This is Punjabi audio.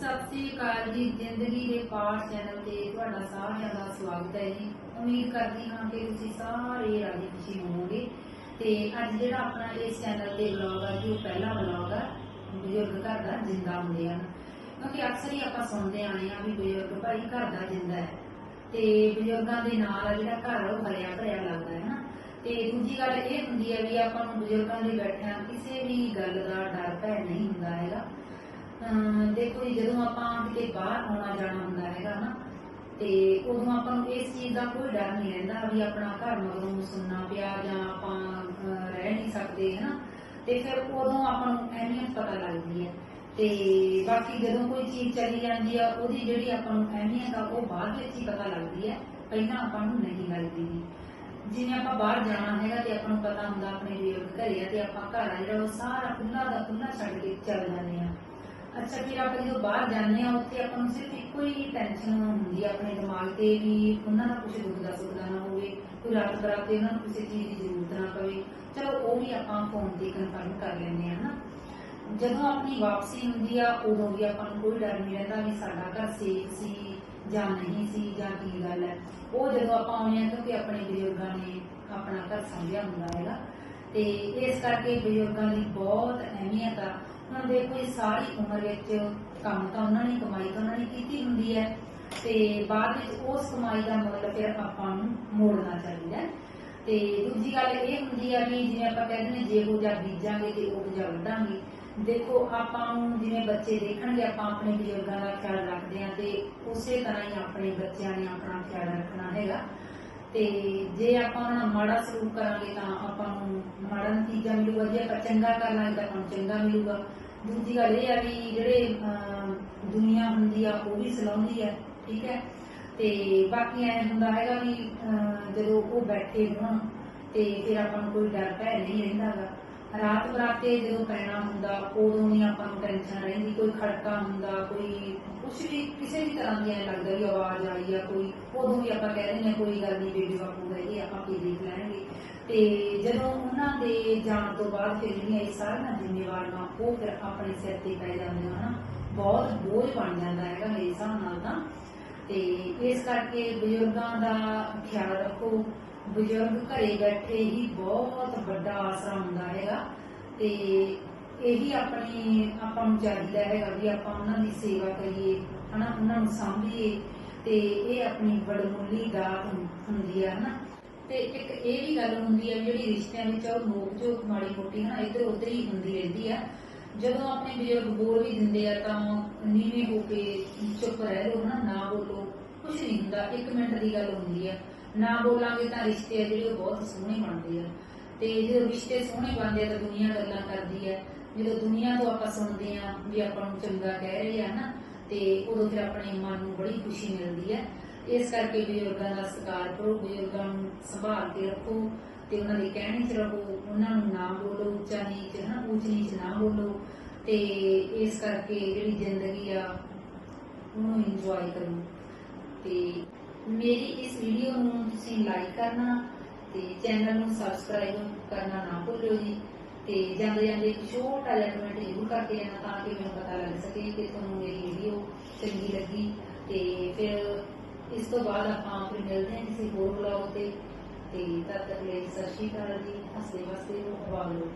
ਸਤਿ ਸ੍ਰੀ ਅਕਾਲ ਜੀ। ਜ਼ਿੰਦਗੀ ਦੇ ਪਾਠ ਚੈਨਲ ਤੇ ਤੁਹਾਡਾ ਸਾਰਿਆਂ ਦਾ ਸਵਾਗਤ ਹੈ ਜੀ। ਉਮੀਦ ਕਰਦੀ ਹਾਂ ਕਿ ਤੁਸੀਂ ਸਾਰੇ ਰਾਜੀ ਖੁਸ਼ੀ ਹੋਵੋਗੇ। ਤੇ ਅੱਜ ਜਿਹੜਾ ਆਪਣਾ ਇਸ ਚੈਨਲ ਤੇ ਵਲੌਗ ਹੈ ਜੀ ਉਹ ਪਹਿਲਾ ਵਲੌਗ ਹੈ ਬਜ਼ੁਰਗ ਘਰ ਦਾ ਜਿੰਦਾ ਹੁੰਦੇ ਹਨ। ਕਿਉਂਕਿ ਅਕਸਰ ਹੀ ਆਪਾਂ ਸੁਣਦੇ ਆਏ ਆ ਵੀ ਬਜ਼ੁਰਗ ਭਾਈ ਘਰ ਦਾ ਜਿੰਦਾ ਹੈ। ਤੇ ਬਜ਼ੁਰਗਾਂ ਦੇ ਨਾਲ ਆ ਜਿਹੜਾ ਘਰ ਉਹ ਭਰਿਆ ਭਰਿਆ ਲੱਗਦਾ ਹੈ ਨਾ। ਤੇ ਦੂਜੀ ਗੱਲ ਇਹ ਹੁੰਦੀ ਹੈ ਵੀ ਆਪਾਂ ਨੂੰ ਬਜ਼ੁਰਗਾਂ ਦੇ ਬੈਠਿਆਂ ਕਿਸੇ ਵੀ ਗੱਲ ਦਾ ਡਰ ਭੈ ਨਹੀਂ ਹੁੰਦਾ ਹੈਗਾ। ਦੇਖੋ ਜੀ, ਜਦੋਂ ਆਪਾਂ ਕਿਤੇ ਬਾਹਰ ਆਉਣਾ ਜਾਣਾ ਹੁੰਦਾ ਹੈਗਾ ਨਾ, ਤੇ ਉਦੋਂ ਆਪਾਂ ਨੂੰ ਇਸ ਚੀਜ਼ ਦਾ ਕੋਈ ਡਰ ਨਹੀਂ ਰਹਿੰਦਾ ਵੀ ਆਪਣਾ ਘਰ ਮਗਰੋਂ ਸੁਣਨਾ ਪਿਆ ਜਾਂ ਆਪਾਂ ਰਹਿ ਨਹੀਂ ਸਕਦੇ ਹਨਾ ਤੇ ਫਿਰ ਉਦੋਂ ਆਪਾਂ ਨੂੰ ਅਹਿਮੀਅਤ ਪਤਾ ਲੱਗਦੀ ਹੈ ਤੇ ਬਾਕੀ ਜਦੋਂ ਕੋਈ ਚੀਜ਼ ਚਲੀ ਜਾਂਦੀ ਆ, ਉਹਦੀ ਜਿਹੜੀ ਆਪਾਂ ਨੂੰ ਅਹਿਮੀਅਤ ਆ ਉਹ ਬਾਅਦ ਵਿੱਚ ਹੀ ਪਤਾ ਲੱਗਦੀ ਹੈ ਪਹਿਲਾਂ ਆਪਾਂ ਨੂੰ ਨਹੀਂ ਲੱਗਦੀ ਗੀ। ਜਿਵੇਂ ਆਪਾਂ ਬਾਹਰ ਜਾਣਾ ਹੈਗਾ ਤੇ ਆਪਾਂ ਨੂੰ ਪਤਾ ਹੁੰਦਾ ਆਪਣੇ ਬਜ਼ੁਰਗ ਘਰੇ ਆ ਤੇ ਆਪਾਂ ਘਰ ਆ ਜਿਹੜਾ ਉਹ ਸਾਰਾ ਖੁੱਲਾ ਦਾ ਖੁੱਲਾ ਛੱਡ ਕੇ ਚੱਲ ਜਾਂਦੇ ਆ। ਅੱਛਾ ਫਿਰ ਆਪਾਂ ਜਦੋਂ ਬਾਹਰ ਜਾਂਦੇ ਆ ਉੱਥੇ ਆਪਾਂ ਨੂੰ ਸਿਰਫ ਇੱਕੋ ਹੀ ਟੈਨਸ਼ਨ ਹੁੰਦੀ ਆ ਆਪਣੇ ਦਿਮਾਗ ਤੇ ਵੀ ਉਹਨਾਂ ਦਾ ਕੁਝ ਦੁੱਖ ਸੁੱਖ ਨਾ ਹੋਵੇ, ਕੋਈ ਰਾਤ ਬਰਾਤੇ ਉਹਨਾਂ ਨੂੰ ਕਿਸੇ ਚੀਜ਼ ਦੀ ਜ਼ਰੂਰਤ ਨਾ ਪਵੇ। ਚਲੋ, ਉਹ ਵੀ ਆਪਾਂ ਫੋਨ ਤੇ ਕਨਫਰਮ ਕਰ ਲੈਂਦੇ ਆ ਨਾ ਜਦੋਂ ਆਪਣੀ ਵਾਪਸੀ ਹੁੰਦੀ ਆ, ਉਦੋਂ ਵੀ ਆਪਾਂ ਨੂੰ ਕੋਈ ਡਰ ਨਹੀਂ ਰਹਿੰਦਾ ਵੀ ਸਾਡਾ ਘਰ ਸੇਫ ਸੀ ਜਾਂ ਨਹੀਂ ਸੀ ਜਾਂ ਕੀ ਗੱਲ ਹੈ। ਉਹ ਜਦੋਂ ਆਪਾਂ ਆਉਂਦੇ ਆ ਕਿਉਂਕਿ ਆਪਣੇ ਬਜ਼ੁਰਗਾਂ ਨੇ ਆਪਣਾ ਘਰ ਸੰਭਿਆ ਹੁੰਦਾ ਹੈਗਾ। ਤੇ ਇਸ ਕਰਕੇ ਬਜ਼ੁਰਗਾਂ ਦੀ ਬਹੁਤ ਅਹਿਮੀਅਤ ਆ ਹੁਣ ਦੇਖੋ ਇਹ ਸਾਰੀ ਉਮਰ ਵਿੱਚ ਕੰਮ ਤਾਂ ਉਹਨਾਂ ਨੇ, ਕਮਾਈ ਤਾਂ ਉਹਨਾਂ ਨੇ ਕੀਤੀ ਹੁੰਦੀ ਹੈ ਤੇ ਬਾਅਦ ਵਿੱਚ ਉਸ ਕਮਾਈ ਦਾ ਮੁੱਲ ਫਿਰ ਆਪਾਂ ਨੂੰ ਮੋੜਨਾ ਚਾਹੀਦਾ ਤੇ ਦੂਜੀ ਗੱਲ ਇਹ ਹੁੰਦੀ ਆ ਵੀ ਜਿਵੇਂ ਆਪਾਂ ਕਹਿੰਦੇ ਨੇ ਜੇ ਉਹ ਜਾਂ ਬੀਜਾਂਗੇ ਤੇ ਉਹ ਜਾਂ ਵੱਢਾਂਗੇ। ਦੇਖੋ, ਆਪਾਂ ਨੂੰ ਜਿਵੇਂ ਬੱਚੇ ਦੇਖਣਗੇ, ਆਪਾਂ ਆਪਣੇ ਬਜ਼ੁਰਗਾਂ ਦਾ ਖਿਆਲ ਰੱਖਦੇ ਆ ਤੇ ਉਸੇ ਤਰ੍ਹਾਂ ਹੀ ਆਪਣੇ ਬੱਚਿਆਂ ਨੇ ਆਪਣਾ ਖਿਆਲ ਰੱਖਣਾ ਹੈਗਾ। ਤੇ ਜੇ ਆਪਾਂ ਉਹਨਾਂ ਨਾਲ ਮਾੜਾ ਸਲੂਕ ਕਰਾਂਗੇ ਤਾਂ ਆਪਾਂ ਨੂੰ ਮਾੜਾ ਨਤੀਜਾ ਮਿਲੂਗਾ ਜੇ ਆਪਾਂ ਚੰਗਾ ਕਰਾਂਗੇ ਤਾਂ ਆਪਾਂ ਨੂੰ ਚੰਗਾ ਮਿਲੂਗਾ। ਦੂਜੀ ਗੱਲ ਇਹ ਆ ਵੀ ਜਿਹੜੇ ਅਮ, ਦੁਨੀਆ ਹੁੰਦੀ ਆ ਉਹ ਵੀ ਸਲਾਉਂਦੀ ਹੈ ਠੀਕ ਹੈ? ਤੇ ਬਾਕੀ ਐ ਹੁੰਦਾ ਹੈਗਾ ਵੀ ਜਦੋਂ ਉਹ ਬੈਠੇ ਹੋਣ ਤੇ ਫਿਰ ਆਪਾਂ ਨੂੰ ਕੋਈ ਡਰ ਭੈ ਨਹੀਂ ਰਹਿੰਦਾਗਾ। ਰਾਤ ਬਰਾਤੇ ਜਦੋਂ ਪੈਣਾ ਹੁੰਦਾ, ਉਦੋਂ ਨਹੀਂ ਆਪਾਂ ਨੂੰ ਟੈਨਸ਼ਨ ਰਹਿੰਦੀ, ਕੋਈ ਖੜਕਾ ਹੁੰਦਾ, ਕੋਈ ਕੁਛ ਵੀ, ਕਿਸੇ ਵੀ ਤਰ੍ਹਾਂ ਦੀ ਐ ਲੱਗਦਾ ਵੀ ਆਵਾਜ਼ ਆਈ ਆ, ਕੋਈ, ਉਦੋਂ ਵੀ ਆਪਾਂ ਕਹਿ ਦਿੰਦੇ ਹਾਂ, ਕੋਈ ਗੱਲ ਨਹੀਂ ਬੇਬੀ ਬਾਪੂ ਹੈਗੇ ਆਪਾਂ ਕੀ ਦੇਖ ਲੈਣਗੇ। ਤੇ ਜਦੋਂ ਉਹਨਾਂ ਦੇ ਜਾਣ ਤੋਂ ਬਾਅਦ ਫਿਰ ਜਿਹੜੀਆਂ ਇਹ ਸਾਰੀਆਂ ਜ਼ਿੰਮੇਵਾਰੀਆਂ, ਉਹ ਫਿਰ ਆਪਣੇ ਸਿਰ ਤੇ ਪੈ ਜਾਂਦੀਆਂ ਹਨਾ। ਬਹੁਤ ਬੋਝ ਬਣ ਜਾਂਦਾ ਹੈਗਾ ਮੇਰੇ ਹਿਸਾਬ ਨਾਲ ਤਾਂ। ਤੇ ਇਸ ਕਰਕੇ ਬਜ਼ੁਰਗਾਂ ਦਾ ਖਿਆਲ ਰੱਖੋ। ਬਜ਼ੁਰਗ ਘਰੇ ਬੈਠੇ ਹੀ ਬਹੁਤ ਵੱਡਾ ਆਸਰਾ ਹੁੰਦਾ ਹੈਗਾ ਤੇ ਇਹੀ ਆਪਣੀ ਆਪਾਂ ਨੂੰ ਚਾਹੀਦਾ ਹੈਗਾ ਵੀ ਆਪਾਂ ਉਹਨਾਂ ਦੀ ਸੇਵਾ ਕਰੀਏ, ਹਨਾ, ਉਹਨਾਂ ਨੂੰ ਸਾਂਭੀਏ ਤੇ ਇਹ ਆਪਣੀ ਬੜਮੁੱਲੀ ਦਾਤ ਹੁੰਦੀ ਆ, ਹਨਾ। ਤੇ ਇੱਕ ਇਹ ਵੀ ਗੱਲ ਹੁੰਦੀ ਆ ਵੀ ਜਿਹੜੀ ਰਿਸ਼ਤਿਆਂ ਵਿੱਚ ਉਹ ਨੋਕ ਝੋਕ ਮਾੜੀ ਮੋਟੀ ਹਨਾ ਇੱਧਰ ਉੱਧਰ ਹੀ ਹੁੰਦੀ ਰਹਿੰਦੀ ਆ। ਜਦੋਂ ਆਪਣੇ ਬਜ਼ੁਰਗ ਬੋਲ ਵੀ ਦਿੰਦੇ ਆ ਤਾਂ ਨੀਵੇਂ ਹੋ ਕੇ ਚੁੱਪ ਰਹਿ ਲੋ ਹਨਾ, ਨਾ ਬੋਲੋ ਕੁਝ ਨਹੀਂ ਹੁੰਦਾ 1 ਮਿੰਟ ਦੀ ਗੱਲ ਹੁੰਦੀ ਆ। ਨਾ ਬੋਲਾਂਗੇ ਤਾਂ ਰਿਸ਼ਤੇ ਆ ਜਿਹੜੇ ਉਹ ਬਹੁਤ ਸੋਹਣੇ ਬਣਦੇ ਆ। ਤੇ ਜਦੋਂ ਰਿਸ਼ਤੇ ਸੋਹਣੇ ਬਣਦੇ ਆ ਤਾਂ ਦੁਨੀਆ ਗੱਲਾਂ ਕਰਦੀ ਆ। ਜਦੋਂ ਦੁਨੀਆ ਤੋਂ ਆਪਾਂ ਸੁਣਦੇ ਆ ਵੀ ਆਪਾਂ ਨੂੰ ਚੰਗਾ ਕਹਿ ਰਹੇ ਆ ਨਾ ਤੇ ਉਦੋਂ ਫਿਰ ਆਪਣੇ ਮਨ ਨੂੰ ਬੜੀ ਖੁਸ਼ੀ ਮਿਲਦੀ ਹੈ ਇਸ ਕਰਕੇ ਬਜ਼ੁਰਗਾਂ ਦਾ ਸਤਿਕਾਰ ਕਰੋ ਬਜ਼ੁਰਗਾਂ ਨੂੰ ਸੰਭਾਲ ਕੇ ਰੱਖੋ ਤੇ ਉਹਨਾਂ ਦੇ ਕਹਿਣੇ 'ਚ ਰਹੋ, ਉਹਨਾਂ ਨੂੰ ਨਾ ਬੋਲੋ, ਉੱਚਾ ਨੀਚ, ਹਨਾ, ਉੱਚ ਨੀਚ ਨਾ ਬੋਲੋ ਤੇ ਇਸ ਕਰਕੇ ਜਿਹੜੀ ਜ਼ਿੰਦਗੀ ਆ, ਉਹਨੂੰ ਇੰਜੋਏ ਕਰੋ। ਤੇ ਮੇਰੀ ਇਸ ਵੀਡੀਓ ਨੂੰ ਤੁਸੀਂ ਲਾਈਕ ਕਰਨਾ ਤੇ ਚੈਨਲ ਨੂੰ ਸਬਸਕ੍ਰਾਈਬ ਕਰਨਾ ਨਾ ਭੁੱਲਿਓ ਜੀ ਤੇ ਜਾਂਦੇ ਜਾਂਦੇ ਇੱਕ ਛੋਟਾ ਜਿਹਾ ਕਮੈਂਟ ਜ਼ਰੂਰ ਕਰਕੇ ਜਾਣਾ ਤਾਂ ਕਿ ਮੈਨੂੰ ਪਤਾ ਲੱਗ ਸਕੇ ਕਿ ਤੁਹਾਨੂੰ ਮੇਰੀ ਵੀਡੀਓ ਚੰਗੀ ਲੱਗੀ ਤੇ ਫਿਰ ਇਸ ਤੋਂ ਬਾਅਦ ਆਪਾਂ ਫਿਰ ਮਿਲਦੇ ਹਾਂ ਕਿਸੇ ਹੋਰ ਬਲੌਗ ਤੇ ਤੇ ਤਦ ਤੱਕ ਲਈ ਸਤਿ ਸ਼੍ਰੀ ਅਕਾਲ ਜੀ ਹੱਸਦੇ ਵਸਦੇ ਹਵਾ ਵਾਗਲੋ